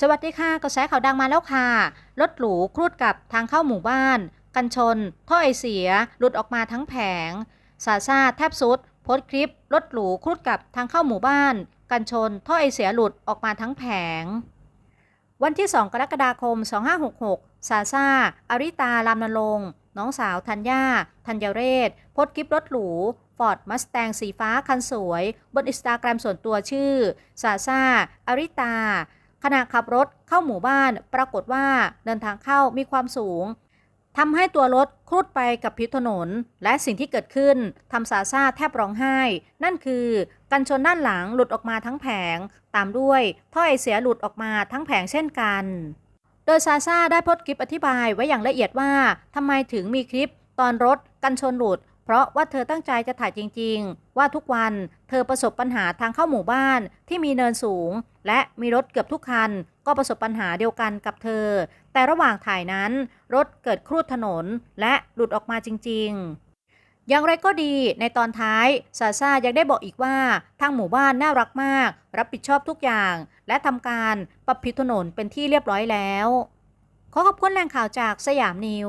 สวัสดีค่ะกระแสข่าวดังมาแล้วค่ะ รถหรูครูดกับทางเข้าหมู่บ้าน กันชน ท่อไอเสีย หลุดออกมาทั้งแผงซาซาแทบสุด โพสต์คลิป รถหรูครูดกับทางเข้าหมู่บ้าน กันชน ท่อไอเสียหลุดออกมาทั้งแผง วันที่ 2 กรกฎาคม 2566ซาซาอาริตา รามนรงน้องสาวธัญญา ธัญเรศ โพสต์คลิปรถหรูฟอร์ดมัสแตงสีฟ้าคันสวย บนอินสตาแกรมส่วนตัวชื่อซาซาอาริตา ขณะขับรถเข้าหมู่บ้านปรากฏว่าเดินทางเข้ามีความสูงทำให้ตัวรถครุดไปกับผิวถนน และสิ่งที่เกิดขึ้นทำซาซาแทบร้องไห้ นั่นคือ กันชนด้านหลังหลุดออกมาทั้งแผง ตามด้วยท่อไอเสียหลุดออกมาทั้งแผงเช่นกัน โดยซาซาได้โพสต์คลิปอธิบายไว้อย่างละเอียดว่าทำไมถึงมีคลิปตอนรถกันชนหลุด เพราะว่าเธอตั้งใจจะถ่ายจริง ๆ ว่าทุกวันเธอประสบปัญหาทางเข้าหมู่บ้านที่มีเนินสูง และมีรถเกือบทุกคัน ก็ประสบปัญหาเดียวกันกับเธอ แต่ระหว่างถ่ายนั้น รถเกิดครูดถนนและหลุดออกมาจริง ๆอย่างไรก็ดีในตอนท้ายซาซายังได้บอกอีกว่า ทางหมู่บ้านน่ารักมาก รับผิดชอบทุกอย่าง และทำการปรับผิวถนนเป็นที่เรียบร้อยแล้ว ขอขอบคุณแหล่งข่าวจากสยามนิว